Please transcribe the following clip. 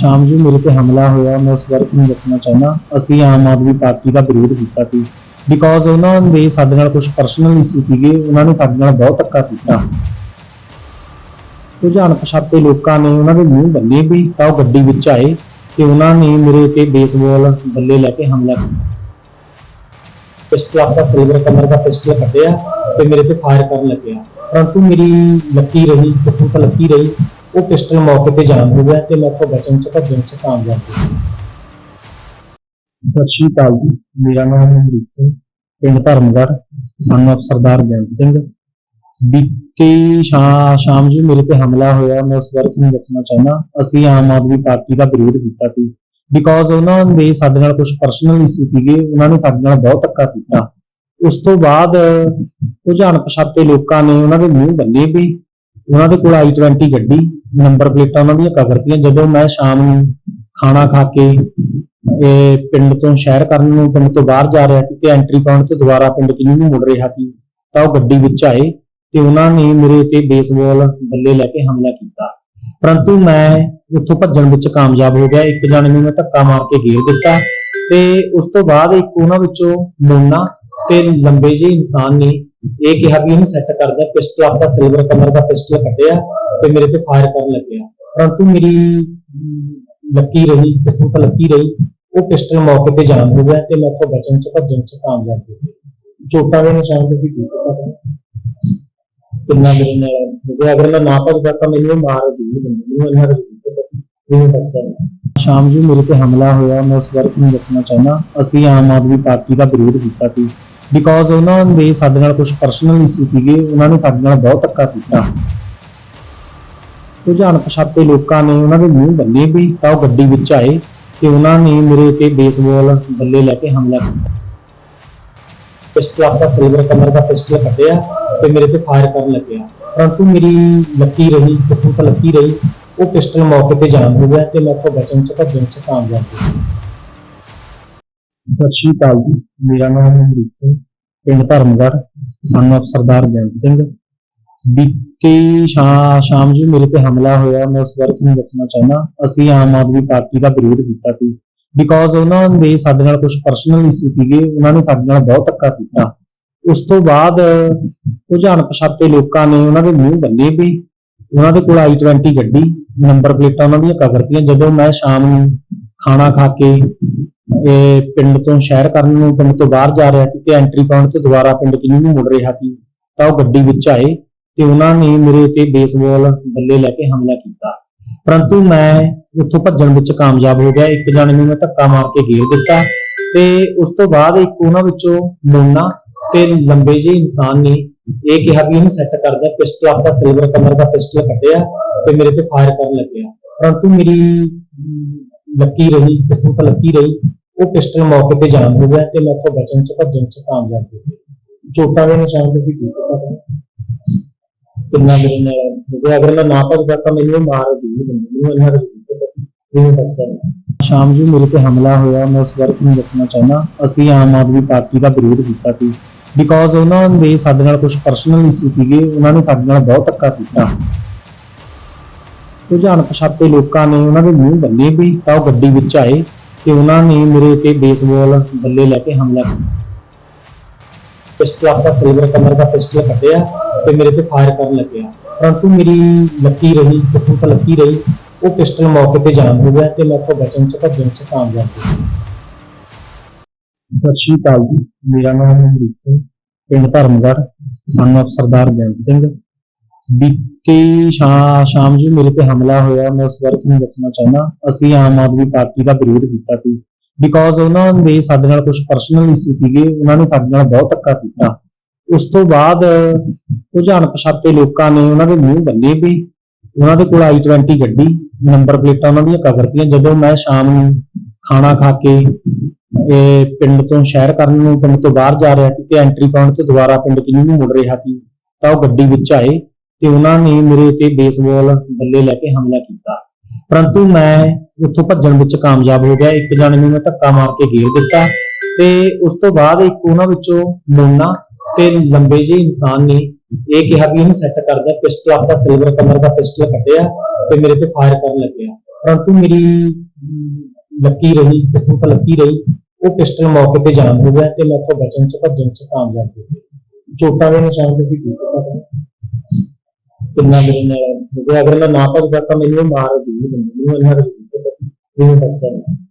ਸ਼ਾਮ ਜੀ ਮੇਰੇ ਤੇ ਹਮਲਾ ਹੋਇਆ, ਮੈਂ ਉਸ ਬਾਰੇ ਤੁਹਾਨੂੰ ਦੱਸਣਾ ਚਾਹੁੰਦਾ। ਅਸੀਂ ਆਮ ਆਦਮੀ ਪਾਰਟੀ ਦਾ ਵਿਰੋਧ ਕੀਤਾ ਸੀ। ਬਿਕੋਜ਼ ਉਹਨਾਂ ਦੇ ਸਾਡੇ ਨਾਲ ਕੁਝ ਪਰਸਨਲ ਇਸ਼ੂ ਸੀਗੇ, ਉਹਨਾਂ ਨੇ ਸਾਡੇ ਨਾਲ ਬਹੁਤ ਧੱਕਾ ਕੀਤਾ। ਕੁਝ ਅਣਪਛਾਤੇ ਲੋਕਾਂ ਨੇ ਉਹਨਾਂ ਦੇ ਮੂੰਹ ਬੰਨੇ ਵੀ ਤਾਂ ਉਹ ਗੱਡੀ ਵਿੱਚ ਆਏ ਤੇ ਉਹਨਾਂ ਨੇ ਮੇਰੇ ਤੇ ਬੇਸਬਾਲ ਬੱਲੇ ਲੈ ਕੇ ਹਮਲਾ ਕੀਤਾ। ਪਿਸਟਲ ਆਪਦਾ ਸਿਲਵਰ ਕਲਰ ਦਾ ਪਿਸਟਲ ਕੱਢਿਆ ਤੇ ਮੇਰੇ ਤੇ ਫਾਇਰ ਕਰਨ ਲੱਗਿਆ। ਪਰੰਤੂ ਮੇਰੀ ਲੱਕੀ ਰਹੀ ਕਿਸਮਤ ਲੱਕੀ ਰਹੀ। ਉਹ ਪਿਸਟਲ ਮੌਕੇ ਤੇ ਜਾਮ ਹੋ ਗਿਆ ਤੇ ਮੈਂ ਬਚਣ ਚ ਭੱਜਣ ਚ ਕਾਮਯਾਬ ਹੋ ਗਿਆ ਸਤਿ ਸ਼੍ਰੀ ਅਕਾਲ ਜੀ। ਮੇਰਾ ਨਾਮ ਹੈ ਅਮਰੀਕ ਸਿੰਘ। ਪਿੰਡ ਧਰਮਗੜ੍ਹ, ਸਾਨੂੰ ਸਰਦਾਰ ਬੇਅੰਤ ਸਿੰਘ। ਬੀਤੀ ਸ਼ਾਮ ਜੀ ਮੇਰੇ ਤੇ ਹਮਲਾ ਹੋਇਆ, ਮੈਂ ਉਸ ਬਾਰੇ ਤੁਹਾਨੂੰ ਦੱਸਣਾ ਚਾਹੁੰਦਾ। ਅਸੀਂ ਆਮ ਆਦਮੀ ਪਾਰਟੀ ਦਾ ਵਿਰੋਧ ਕੀਤਾ ਸੀ। ਬਿਕੋਜ਼ ਉਹਨਾਂ ਨੇ ਸਾਡੇ ਨਾਲ ਕੁਝ ਪਰਸਨਲ ਇਸ਼ੂ ਸੀਗੇ, ਉਹਨਾਂ ਨੇ ਸਾਡੇ ਨਾਲ ਬਹੁਤ ਧੱਕਾ ਕੀਤਾ। ਉਸ ਤੋਂ ਬਾਅਦ ਕੁਝ ਅਣਪਛਾਤੇ ਲੋਕਾਂ ਨੇ ਉਹਨਾਂ ਦੇ ਮੂੰਹ ਬੰਨੇ ਵੀ, ਉਹਨਾਂ ਦੇ ਕੋਲ i20 ਗੱਡੀ ਨੰਬਰ ਪਲੇਟਾਂ ਉਹਨਾਂ ਦੀਆਂ ਕਵਰਤੀਆਂ ਜਦੋਂ ਮੈਂ ਸ਼ਾਮ ਨੂੰ ਖਾਣਾ ਖਾ ਕੇ ਇਹ ਪਿੰਡ ਤੋਂ ਸ਼ਹਿਰ ਕਰਨ ਨੂੰ, ਪਿੰਡ ਤੋਂ ਬਾਹਰ ਜਾ ਰਿਹਾ ਸੀ ਤੇ ਐਂਟਰੀ ਪੁਆਇੰਟ ਤੋਂ ਦੁਬਾਰਾ ਪਿੰਡ ਕਿਨੂੰ ਨੂੰ ਮੁੜ ਰਿਹਾ ਸੀ, ਤਾਂ ਉਹ ਗੱਡੀ ਵਿੱਚ ਆਏ ਤੇ ਉਹਨਾਂ ਨੇ ਮੇਰੇ ਤੇ ਬੇਸਬਾਲ ਬੱਲੇ ਲੈ ਕੇ ਹਮਲਾ ਕੀਤਾ। ਪਰੰਤੂ ਮੈਂ ਉੱਥੋਂ ਭੱਜਣ ਵਿੱਚ ਕਾਮਯਾਬ ਹੋ ਗਿਆ। ਇੱਕ ਜਣੇ ਨੂੰ ਮੈਂ ਧੱਕਾ ਮਾਰ ਕੇ ਘੇਰ ਦਿੱਤਾ ਤੇ ਉਸ ਤੋਂ ਬਾਅਦ ਇੱਕ ਉਹਨਾਂ ਵਿੱਚੋਂ ਮੋਨਾ ਤੇ ਲੰਬੇ ਜਿਹੇ ਇਨਸਾਨ ਨੇ ਇਹ ਕਿਹਾ ਵੀ ਇਹਨੂੰ ਸੈੱਟ ਕਰ ਦਿਆ ਪਿਸਟਲ ਆਪਦਾ ਸਿਲਵਰ ਕਲਰ ਦਾ ਪਿਸਟਲ ਕੱਢਿਆ ਤੇ ਮੇਰੇ ਤੇ ਫਾਇਰ ਕਰਨ ਲੱਗਿਆ ਪਰੰਤੂ ਮੇਰੀ ਲੱਕੀ ਰਹੀ ਕਿਸਮਤ ਲੱਕੀ ਰਹੀ ਉਹ ਪਿਸਟਲ ਮੌਕੇ ਤੇ ਜਾਮ ਹੋ ਗਿਆ ਤੇ ਮੈਂ ਉੱਥੋਂ ਬਚਣ ਚ ਭੱਜਣ ਚ ਕਾਮਯਾਬ ਹੋ ਗਿਆ ਚੋਟਾਂ ਦੇ ਨਿਸ਼ਾਨ ਤੁਸੀਂ ਦੇਖ ਸਕਦੇ ਹੋ। ਕਿੰਨਾ ਮੇਰੇ ਨਾਲ ਹੋ ਗਿਆ ਅਗਰ ਮੈਂ ਨਾ ਭੱਜਦਾ ਤਾਂ ਮੈਨੂੰ ਇਹ ਮਾਰ ਦੀ ਮੈਨੂੰ ਇਹਨਾਂ ਦਾ ਇਹ ਬਚਦਾ ਨਹੀਂ। ਸ਼ਾਮ ਜੀ ਮੇਰੇ ਤੇ ਹਮਲਾ ਹੋਇਆ ਮੈਂ ਉਸ ਬਾਰੇ ਤੁਹਾਨੂੰ ਦੱਸਣਾ ਚਾਹੁੰਦਾ। ਅਸੀਂ ਆਮ ਆਦਮੀ ਪਾਰਟੀ ਦਾ ਵਿਰੋਧ ਕੀਤਾ ਸੀ। ਬਿਕੋਜ਼ ਉਹਨਾਂ ਦੇ ਸਾਡੇ ਨਾਲ ਕੁਝ ਪਰਸਨਲ ਇਸ਼ੂ ਸੀਗੇ, ਉਹਨਾਂ ਨੇ ਸਾਡੇ ਨਾਲ ਬਹੁਤ ਧੱਕਾ ਕੀਤਾ। ਕੁਝ ਅਣਪਛਾਤੇ ਲੋਕਾਂ ਨੇ ਉਹਨਾਂ ਦੇ ਮੂੰਹ ਬੰਨੇ ਵੀ ਤਾਂ ਉਹ ਗੱਡੀ ਵਿੱਚ ਆਏ ਤੇ ਉਹਨਾਂ ਨੇ ਮੇਰੇ ਤੇ ਬੇਸਬਾਲ ਬੱਲੇ ਲੈ ਕੇ ਹਮਲਾ ਕੀਤਾ। ਪਿਸਟਲ ਆਪਦਾ ਸਿਲਵਰ ਕਲਰ ਦਾ ਪਿਸਟਲ ਕੱਢਿਆ ਤੇ ਮੇਰੇ ਤੇ ਫਾਇਰ ਕਰਨ ਲੱਗਿਆ। ਪਰੰਤੂ ਮੇਰੀ ਲੱਕੀ ਰਹੀ ਕਿਸਮਤ ਲੱਕੀ ਰਹੀ, ਉਹ ਪਿਸਟਲ ਮੌਕੇ ਤੇ ਜਾਮ ਹੋ ਗਿਆ ਤੇ ਮੈਂ ਉੱਥੋਂ ਬਚਣ ਚ ਭੱਜਣ ਚ ਕਾਮਯਾਬ ਹੋ ਗਿਆ। ਸਤਿ ਸ਼੍ਰੀ ਅਕਾਲ ਜੀ। ਮੇਰਾ ਨਾਮ ਅਮਰੀਕ ਸਿੰਘ, ਪਿੰਡ ਧਰਮਗੜ੍ਹ, ਸਾਨੂੰ ਸਰਦਾਰ ਬੇਅੰਤ ਸਿੰਘ। ਬੀਤੀ ਸ਼ਾਮ ਜੀ ਮੇਰੇ ਤੇ ਹਮਲਾ ਹੋਇਆ, ਮੈਂ ਉਸ ਬਾਰੇ ਤੁਹਾਨੂੰ ਦੱਸਣਾ ਚਾਹੁੰਦਾ। ਅਸੀਂ ਆਮ ਆਦਮੀ ਪਾਰਟੀ ਦਾ ਵਿਰੋਧ ਕੀਤਾ ਸੀ। ਬਿਕੋਜ਼ ਉਹਨਾਂ ਨੇ ਸਾਡੇ ਨਾਲ ਕੁਝ ਪਰਸਨਲ ਇਸ਼ੂ ਸੀਗੇ, ਉਹਨਾਂ ਨੇ ਸਾਡੇ ਨਾਲ ਬਹੁਤ ਧੱਕਾ ਕੀਤਾ। ਉਸ ਤੋਂ ਬਾਅਦ ਕੁਝ ਅਣਪਛਾਤੇ ਲੋਕਾਂ ਨੇ ਉਹਨਾਂ ਦੇ ਮੂੰਹ ਬੰਨੇ ਵੀ, ਉਹਨਾਂ ਦੇ ਕੋਲ i20 ਗੱਡੀ, ਨੰਬਰ ਪਲੇਟਾਂ ਉਹਨਾਂ ਦੀਆਂ ਕਵਰਤੀਆਂ ਜਦੋਂ ਮੈਂ ਸ਼ਾਮ ਨੂੰ ਖਾਣਾ ਖਾ ਕੇ ਇਹ ਪਿੰਡ ਤੋਂ ਸ਼ਹਿਰ ਕਰਨ ਨੂੰ, ਪਿੰਡ ਤੋਂ ਬਾਹਰ ਜਾ ਰਿਹਾ ਸੀ ਤੇ ਐਂਟਰੀ ਪੁਆਇੰਟ ਤੋਂ ਦੁਬਾਰਾ ਪਿੰਡ ਕਿਨੂੰ ਨੂੰ ਮੁੜ ਰਿਹਾ ਸੀ, ਤਾਂ ਉਹ ਗੱਡੀ ਵਿੱਚ ਆਏ ਤੇ ਉਹਨਾਂ ਨੇ ਮੇਰੇ ਤੇ ਬੇਸਬਾਲ ਬੱਲੇ ਲੈ ਕੇ ਹਮਲਾ ਕੀਤਾ। ਪਰੰਤੂ ਮੈਂ ਉੱਥੋਂ ਭੱਜਣ ਵਿੱਚ ਕਾਮਯਾਬ ਹੋ ਗਿਆ, ਇੱਕ ਜਣੇ ਨੂੰ ਮੈਂ ਧੱਕਾ ਮਾਰ ਕੇ ਘੇਰ ਦਿੱਤਾ ਤੇ ਉਸ ਤੋਂ ਬਾਅਦ ਇੱਕ ਉਹਨਾਂ ਵਿੱਚੋਂ ਮੋਨਾ ਤੇ ਲੰਬੇ ਜਿਹੇ ਇਨਸਾਨ ਨੇ ਇਹ ਕਿਹਾ ਵੀ ਇਹਨੂੰ ਸੈੱਟ ਕਰ ਦਿਆ ਪਿਸਟਲ ਆਪਦਾ ਸਿਲਵਰ ਕਲਰ ਦਾ ਪਿਸਟਲ ਕੱਢਿਆ ਤੇ ਮੇਰੇ ਤੇ ਫਾਇਰ ਕਰਨ ਲੱਗਿਆ। ਪਰੰਤੂ ਮੇਰੀ ਲੱਕੀ ਰਹੀ ਕਿਸਮਤ ਲੱਕੀ ਰਹੀ ਉਹ ਪਿਸਟਲ ਮੌਕੇ ਤੇ ਜਾਮ ਹੋ ਗਿਆ ਤੇ ਮੈਂ ਬਚਣ ਚ ਭੱਜਣ ਚ ਕਾਮਯਾਬ ਹੋ ਗਿਆ। ਚੋਟਾਂ ਦੇ ਨਿਸ਼ਾਨ ਤੁਸੀਂ ਦੇਖ ਸਕਦੇ ਹੋ। ਕਿੰਨਾ ਮੇਰੇ ਨਾਲ ਹੋ ਅਗਰ ਮੈਂ ਨਾ ਭੱਜਦਾ ਤਾਂ ਮੈਨੂੰ ਮਾਰ ਦੀ ਮੈਨੂੰ ਇਹਨਾਂ ਦਾ ਇਹ ਬਚਦਾ ਸ਼ਾਮ ਜੀ ਮੇਰੇ ਤੇ ਹਮਲਾ ਹੋਇਆ। ਮੈਂ ਉਸ ਬਾਰੇ ਤੁਹਾਨੂੰ ਦੱਸਣਾ ਚਾਹੁੰਦਾ। ਅਸੀਂ ਆਮ ਆਦਮੀ ਪਾਰਟੀ ਦਾ ਵਿਰੋਧ ਕੀਤਾ ਸੀ। ਬਿਕੋਜ਼ ਉਹਨਾਂ ਦੇ ਸਾਡੇ ਨਾਲ ਕੁਝ ਪਰਸਨਲ ਇਸ਼ੂ ਸੀਗੇ, ਉਹਨਾਂ ਨੇ ਸਾਡੇ ਨਾਲ ਬਹੁਤ ਧੱਕਾ ਕੀਤਾ। ਕੁਝ ਅਣਪਛਾਤੇ ਲੋਕਾਂ ਨੇ ਉਹਨਾਂ ਦੇ ਮੂੰਹ ਬੰਨੇ ਵੀ ਤਾਂ ਉਹ ਗੱਡੀ ਵਿੱਚ ਆਏ। ਤੇ ਉਹਨਾਂ ਨੇ ਮੇਰੇ ਤੇ ਬੇਸਬਾਲ ਬੱਲੇ ਲੈ ਕੇ ਹਮਲਾ ਕੀਤਾ। ਪਿਸਟਲ ਆਪਦਾ ਸਿਲਵਰ ਕਲਰ ਦਾ ਪਿਸਟਲ ਕੱਢਿਆ ਤੇ ਮੇਰੇ ਤੇ ਫਾਇਰ ਕਰਨ ਲੱਗਿਆ। ਪਰੰਤੂ ਮੇਰੀ ਲੱਕੀ ਰਹੀ ਕਿਸਮਤ ਲੱਕੀ ਰਹੀ, ਉਹ ਪਿਸਟਲ ਮੌਕੇ ਤੇ ਜਾਮ ਹੋ ਗਿਆ ਤੇ ਮੈਂ ਉੱਥੋਂ ਬਚਣ ਚ ਭੱਜਣ ਚ ਕਾਮਯਾਬ ਹੋ ਗਿਆ। ਸਤਿ ਸ਼੍ਰੀ ਅਕਾਲ ਜੀ। ਮੇਰਾ ਨਾਮ ਹੈ ਅਮਰੀਕ ਸਿੰਘ, ਪਿੰਡ ਧਰਮਗੜ੍ਹ, ਸਾਨੂੰ ਸਰਦਾਰ ਬੇਅੰਤ ਸਿੰਘ ਬੀਤੀ ਸ਼ਾ- ਸ਼ਾਮ ਜੀ ਮੇਰੇ ਤੇ ਹਮਲਾ ਹੋਇਆ, ਮੈਂ ਉਸ ਬਾਰੇ ਤੁਹਾਨੂੰ ਦੱਸਣਾ ਚਾਹੁੰਦਾ। ਅਸੀਂ ਆਮ ਆਦਮੀ ਪਾਰਟੀ ਦਾ ਵਿਰੋਧ ਕੀਤਾ ਸੀ। ਬਿਕੋਜ਼ ਉਹਨਾਂ ਦੇ ਸਾਡੇ ਨਾਲ ਕੁਝ ਪਰਸਨਲ ਇਸ਼ੂ ਸੀਗੇ, ਉਹਨਾਂ ਨੇ ਸਾਡੇ ਨਾਲ ਬਹੁਤ ਧੱਕਾ ਕੀਤਾ। ਉਸ ਤੋਂ ਬਾਅਦ ਕੁਝ ਅਣਪਛਾਤੇ ਲੋਕਾਂ ਨੇ ਉਹਨਾਂ ਦੇ ਮੂੰਹ ਬੰਨੇ ਵੀ, ਉਹਨਾਂ ਦੇ ਕੋਲ i20 ਗੱਡੀ ਨੰਬਰ ਪਲੇਟਾਂ ਉਹਨਾਂ ਦੀਆਂ ਕਵਰਤੀਆਂ ਜਦੋਂ ਮੈਂ ਸ਼ਾਮ ਨੂੰ ਖਾਣਾ ਖਾ ਕੇ ਇਹ ਪਿੰਡ ਤੋਂ ਸ਼ਹਿਰ ਕਰਨ ਨੂੰ, ਪਿੰਡ ਤੋਂ ਬਾਹਰ ਜਾ ਰਿਹਾ ਸੀ ਤੇ ਐਂਟਰੀ ਪੁਆਇੰਟ ਤੋਂ ਦੁਬਾਰਾ ਪਿੰਡ ਕਿਨੂੰ ਨੂੰ ਮੁੜ ਰਿਹਾ ਸੀ, ਤਾਂ ਉਹ ਗੱਡੀ ਵਿੱਚ ਆਏ। ਤੇ ਉਹਨਾਂ ਨੇ ਮੇਰੇ ਉੱਤੇ ਬੇਸਬਾਲ ਬੱਲੇ ਲੈ ਕੇ ਹਮਲਾ ਕੀਤਾ। ਪਰੰਤੂ ਮੈਂ ਉੱਥੋਂ ਭੱਜਣ ਵਿੱਚ ਕਾਮਯਾਬ ਹੋ ਗਿਆ। ਇੱਕ ਜਣੇ ਨੂੰ ਮੈਂ ਧੱਕਾ ਮਾਰ ਕੇ ਘੇਰ ਦਿੱਤਾ ਤੇ ਉਸ ਤੋਂ ਬਾਅਦ ਇੱਕ ਉਹਨਾਂ ਵਿੱਚੋਂ ਮੋਨਾ ਤੇ ਲੰਬੇ ਜਿਹੇ ਇਨਸਾਨ ਨੇ ਇਹ ਕਿਹਾ ਵੀ ਇਹਨੂੰ ਸੈੱਟ ਕਰ ਦਿਆ ਪਿਸਟਲ ਆਪਦਾ ਸਿਲਵਰ ਕਲਰ ਦਾ ਪਿਸਟਲ ਕੱਢਿਆ ਤੇ ਮੇਰੇ ਤੇ ਫਾਇਰ ਕਰਨ ਲੱਗਿਆ। ਪਰੰਤੂ ਮੇਰੀ ਲੱਕੀ ਰਹੀ, ਕਿਸਮਤ ਲੱਕੀ ਰਹੀ, ਉਹ ਪਿਸਟਲ ਮੌਕੇ ਤੇ ਜਾਮ ਹੋ ਗਿਆ ਤੇ ਮੈਂ ਉੱਥੋਂ ਬਚਣ ਚ, ਭੱਜਣ ਚ ਕਾਮਯਾਬ ਹੋ ਗਿਆ। ਚੋਟਾਂ ਦੇ ਨਿਸ਼ਾਨ ਤੁਸੀਂ ਦੇਖ ਸਕਦੇ ਹੋ। ਕਿੰਨਾ ਮੇਰੇ ਨਾਲ ਹੋ ਗਿਆ ਅਗਰ ਮੈਂ ਨਾ ਭੱਜਦਾ ਤਾਂ ਮੈਨੂੰ ਮਾਰ ਦੀ ਮੈਨੂੰ ਇਹਨਾਂ ਦਾ ਵੀ ਪਤਾ ਨਹੀਂ